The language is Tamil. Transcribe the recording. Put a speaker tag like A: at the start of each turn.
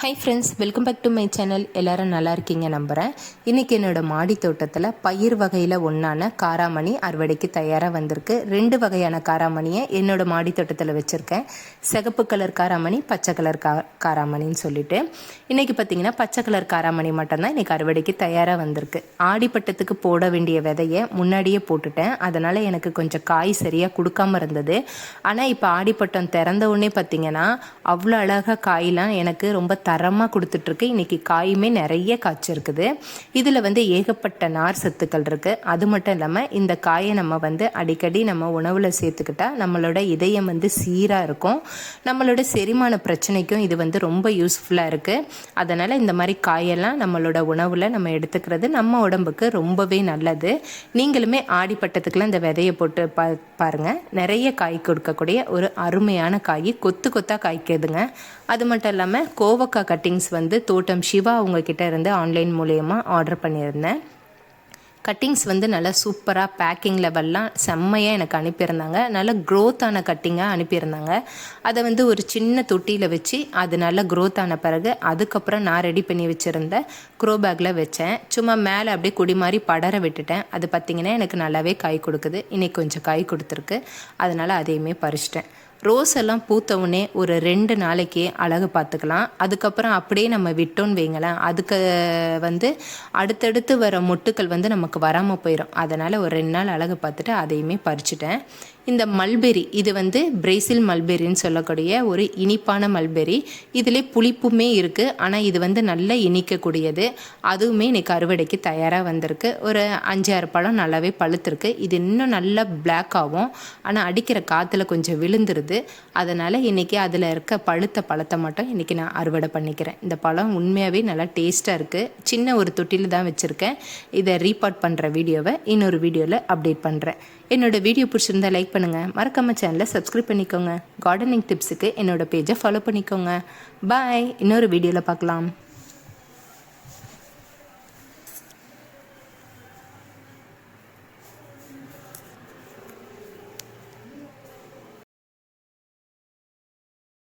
A: Hi friends welcome back to my channel எல்லோரும் நல்லா இருக்கீங்க நம்புகிறேன் இன்றைக்கி என்னோடய மாடி தோட்டத்தில் பயிர் வகையில் ஒன்றான காராமணி அறுவடைக்கு தயாராக வந்திருக்கு. ரெண்டு வகையான காராமணியை என்னோடய மாடி தோட்டத்தில் வச்சுருக்கேன். சிகப்பு கலர் காராமணி பச்சை கலர் கா காராமணின்னு சொல்லிட்டு. இன்றைக்கி பார்த்தீங்கன்னா பச்சை கலர் காராமணி மட்டும்தான் இன்றைக்கி அறுவடைக்கு தயாராக வந்திருக்கு. ஆடிப்பட்டத்துக்கு போட வேண்டிய விதையை முன்னாடியே போட்டுட்டேன். அதனால் எனக்கு கொஞ்சம் காய் சரியாக கொடுக்காம இருந்தது. ஆனால் இப்போ ஆடிப்பட்டம் திறந்த உடனே பார்த்தீங்கன்னா அவ்வளோ அழகாக காயெலாம் எனக்கு ரொம்ப தரமாக கொடுத்துட்ருக்கு. இன்றைக்கி காயுமே நிறைய காய்ச்சிருக்குது. இதில் வந்து ஏகப்பட்ட நார் சத்துக்கள் இருக்குது அது மட்டும் இல்லாமல் இந்த காயை நம்ம வந்து அடிக்கடி நம்ம உணவில் சேர்த்துக்கிட்டா நம்மளோட இதயம் வந்து சீராக இருக்கும். நம்மளோட செரிமான பிரச்சனைக்கும் இது வந்து ரொம்ப யூஸ்ஃபுல்லாக இருக்குது அதனால் இந்த மாதிரி காயெல்லாம் நம்மளோட உணவில் நம்ம எடுத்துக்கிறது நம்ம உடம்புக்கு ரொம்பவே நல்லது. நீங்களுமே ஆடிப்பட்டத்துக்குலாம் இந்த விதையை போட்டு பா பாருங்கள் நிறைய காய் கொடுக்கக்கூடிய ஒரு அருமையான காய். கொத்து கொத்தாக காய்க்குதுங்க. அது மட்டும் இல்லாமல் கோவக்காய் கட்டிங்ஸ் வந்து தோட்டம் சிவா அவங்கக்கிட்ட இருந்து ஆன்லைன் மூலயமா ஆர்டர் பண்ணியிருந்தேன். கட்டிங்ஸ் வந்து நல்லா சூப்பராக பேக்கிங் லெவல்லாம் செம்மையாக எனக்கு அனுப்பியிருந்தாங்க. நல்ல க்ரோத்தான கட்டிங்காக அனுப்பியிருந்தாங்க. அதை வந்து ஒரு சின்ன தொட்டியில் வச்சு அது நல்லா க்ரோத் ஆன பிறகு அதுக்கப்புறம் நான் ரெடி பண்ணி வச்சுருந்த க்ரோ பேக்கில் வச்சேன். சும்மா மேலே அப்படியே குடி மாதிரி படர விட்டுட்டேன். அது பார்த்திங்கன்னா எனக்கு நல்லாவே காய் கொடுக்குது. இன்றைக்கி கொஞ்சம் காய் கொடுத்துருக்கு. அதனால் அதையுமே பறிச்சிட்டேன். ரோஸ் எல்லாம் பூத்தவுடனே ஒரு ரெண்டு நாளைக்கு அழகு பார்த்துக்கலாம். அதுக்கப்புறம் அப்படியே நம்ம விட்டோன்னு வைங்களேன் அதுக்கு வந்து அடுத்தடுத்து வர மொட்டுக்கள் வந்து நமக்கு வராமல் போயிடும் அதனால் ஒரு ரெண்டு நாள் அழகு பார்த்துட்டு அதையுமே பறிச்சிட்டேன். இந்த மல்பெரி இது வந்து பிரேசில் மல்பெரின்னு சொல்லக்கூடிய ஒரு இனிப்பான மல்பெரி. இதிலே புளிப்புமே இருக்குது ஆனால் இது வந்து நல்லா இனிக்கக்கூடியது. அதுவுமே இன்னைக்கு அறுவடைக்கு தயாராக வந்திருக்கு. ஒரு அஞ்சு ஆறு பழம் நல்லாவே பழுத்திருக்கு. இது இன்னும் நல்லா பிளாக் ஆகும். ஆனால் அடிக்கிற காற்றுல கொஞ்சம் விழுந்துருது. அதனால் இன்றைக்கி அதில் இருக்க பழுத்த பழத்தை மட்டும் இன்றைக்கி நான் அறுவடை பண்ணிக்கிறேன். இந்த பழம் உண்மையாகவே நல்லா டேஸ்ட்டாக இருக்குது சின்ன ஒரு தொட்டியில் தான் வச்சுருக்கேன். இதை ரீபார்ட் பண்ணுற வீடியோவை இன்னொரு வீடியோவில் அப்டேட் பண்ணுறேன் என்னோடய வீடியோ பிடிச்சிருந்தா லைக் பண்ணுங்கள் மறக்காமல் சேனலை சப்ஸ்கிரைப் பண்ணிக்கோங்க. கார்டனிங் டிப்ஸுக்கு என்னோடய பேஜை ஃபாலோ பண்ணிக்கோங்க. பாய் இன்னொரு வீடியோவில் பார்க்கலாம்.